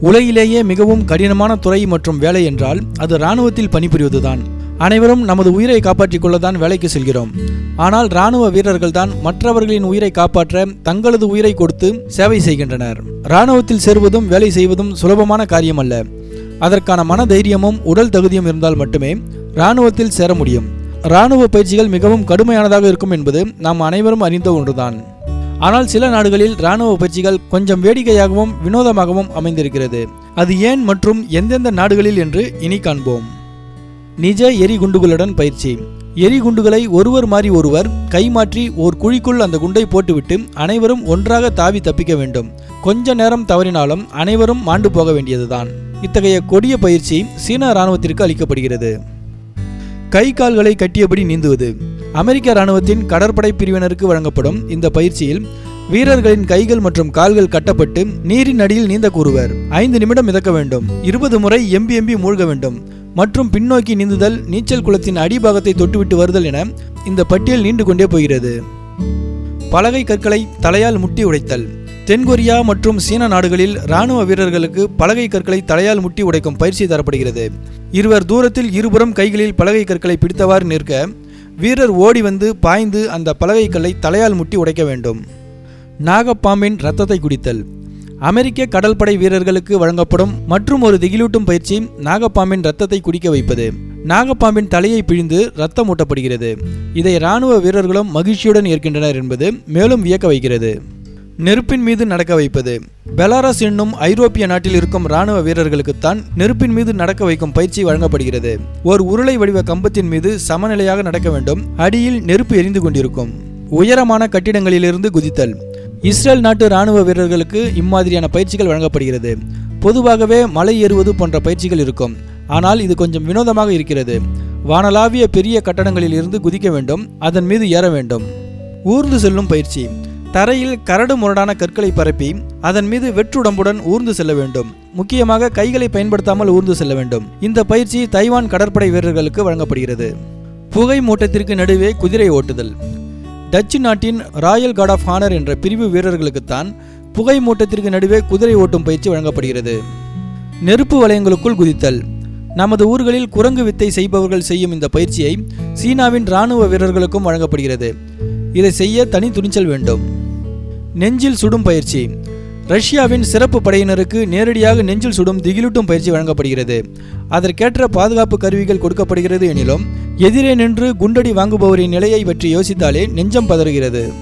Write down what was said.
உலகிலேயே மிகவும் கடினமான துறை மற்றும் வேலை என்றால் அது இராணுவத்தில் பணிபுரிவதுதான். அனைவரும் நமது உயிரை காப்பாற்றிக் கொள்ளத்தான் வேலைக்கு செல்கிறோம். ஆனால் இராணுவ வீரர்கள்தான் மற்றவர்களின் உயிரை காப்பாற்ற தங்களது உயிரை கொடுத்து சேவை செய்கின்றனர். இராணுவத்தில் சேருவதும் வேலை செய்வதும் சுலபமான காரியமல்ல. அதற்கான மன தைரியமும் உடல் தகுதியும் இருந்தால் மட்டுமே இராணுவத்தில் சேர முடியும். இராணுவ பயிற்சிகள் மிகவும் கடுமையானதாக இருக்கும் என்பது நாம் அனைவரும் அறிந்த ஒன்றுதான். ஆனால் சில நாடுகளில் இராணுவ பயிற்சிகள் கொஞ்சம் வேடிக்கையாகவும் வினோதமாகவும் அமைந்திருக்கிறது. அது ஏன் மற்றும் எந்தெந்த நாடுகளில் என்று இனி காண்போம். நிஜ எரிகுண்டுகளுடன் பயிற்சி. எரிகுண்டுகளை ஒருவர் மாறி ஒருவர் கைமாற்றி ஓர் குழிக்குள் அந்த குண்டை போட்டுவிட்டு அனைவரும் ஒன்றாக தாவி தப்பிக்க வேண்டும். கொஞ்ச நேரம் தவறினாலும் அனைவரும் மாண்டு போக வேண்டியதுதான். இத்தகைய கொடிய பயிற்சி சீன இராணுவத்திற்கு அளிக்கப்படுகிறது. கை கால்களை கட்டியபடி நீந்துவது. அமெரிக்க இராணுவத்தின் கடற்படை பிரிவினருக்கு வழங்கப்படும் இந்த பயிற்சியில் வீரர்களின் கைகள் மற்றும் கால்கள் கட்டப்பட்டு நீரின் அடியில் நீந்த கூறுவர். ஐந்து நிமிடம் மிதக்க வேண்டும். இருபது முறை எம்பி எம்பி மூழ்க வேண்டும். மற்றும் பின்னோக்கி நீந்துதல் நீச்சல் குளத்தின் அடிபாகத்தை தொட்டுவிட்டு வருதல் என இந்த பட்டியல் நீண்டு கொண்டே போகிறது. பலகை கற்களை தலையால் முட்டி உடைத்தல். தென்கொரியா மற்றும் சீன நாடுகளில் இராணுவ வீரர்களுக்கு பலகை கற்களை தலையால் முட்டி உடைக்கும் பயிற்சி தரப்படுகிறது. இருவர் தூரத்தில் இருபுறம் கைகளில் பலகை கற்களை பிடித்தவாறு நிற்க வீரர் ஓடி வந்து பாய்ந்து அந்த பலகை கல்லை தலையால் முட்டி உடைக்க வேண்டும். நாகப்பாம்பின் இரத்தத்தை குடித்தல். அமெரிக்க கடற்படை வீரர்களுக்கு வழங்கப்படும் மற்றும் ஒரு திகிலூட்டும் பயிற்சி நாகப்பாம்பின் இரத்தத்தை குடிக்க வைப்பது. நாகப்பாம்பின் தலையை பிழிந்து ரத்தம் ஊட்டப்படுகிறது. இதை இராணுவ வீரர்களும் மகிழ்ச்சியுடன் ஏற்கின்றனர் என்பது மேலும் வியக்க வைக்கிறது. நெருப்பின் மீது நடக்க வைப்பது. பெலாரஸ் என்னும் ஐரோப்பிய நாட்டில் இருக்கும் இராணுவ வீரர்களுக்குத்தான் நெருப்பின் மீது நடக்க வைக்கும் பயிற்சி வழங்கப்படுகிறது. ஒரு உருளை வடிவ கம்பத்தின் மீது சமநிலையாக நடக்க வேண்டும். அடியில் நெருப்பு எரிந்து கொண்டிருக்கும். உயரமான கட்டிடங்களிலிருந்து குதித்தல். இஸ்ரேல் நாட்டு இராணுவ வீரர்களுக்கு இம்மாதிரியான பயிற்சிகள் வழங்கப்படுகிறது. பொதுவாகவே மலை ஏறுவது போன்ற பயிற்சிகள் இருக்கும். ஆனால் இது கொஞ்சம் வினோதமாக இருக்கிறது. வானளாவிய பெரிய கட்டடங்களில் இருந்து குதிக்க வேண்டும். அதன் மீது ஏற வேண்டும். ஊர்ந்து செல்லும் பயிற்சி. தரையில் கரடு முரடான கற்களை பரப்பி அதன் மீது வெற்றுடம்புடன் ஊர்ந்து செல்ல வேண்டும். முக்கியமாக கைகளை பயன்படுத்தாமல் ஊர்ந்து செல்ல வேண்டும். இந்த பயிற்சி தைவான் கடற்படை வீரர்களுக்கு வழங்கப்படுகிறது. புகை மூட்டத்திற்கு நடுவே குதிரை ஓட்டுதல். டச்சு நாட்டின் ராயல் கார்ட் ஆஃப் ஹானர் என்ற பிரிவு வீரர்களுக்குத்தான் புகை மூட்டத்திற்கு நடுவே குதிரை ஓட்டும் பயிற்சி வழங்கப்படுகிறது. நெருப்பு வளையங்களுக்குள் குதித்தல். நமது ஊர்களில் குரங்கு வித்தை செய்பவர்கள் செய்யும் இந்த பயிற்சியை சீனாவின் இராணுவ வீரர்களுக்கும் வழங்கப்படுகிறது. இதை செய்ய தனி துணிச்சல் வேண்டும். நெஞ்சில் சுடும் பயிற்சி. ரஷ்யாவின் சிறப்பு படையினருக்கு நேரடியாக நெஞ்சில் சுடும் திகிலூட்டும் பயிற்சி வழங்கப்படுகிறது. அதற்கேற்ற பாதுகாப்பு கருவிகள் கொடுக்கப்படுகிறது எனிலும் எதிரே நின்று குண்டடி வாங்குபவரின் நிலையை பற்றி யோசித்தாலே நெஞ்சம் பதறுகிறது.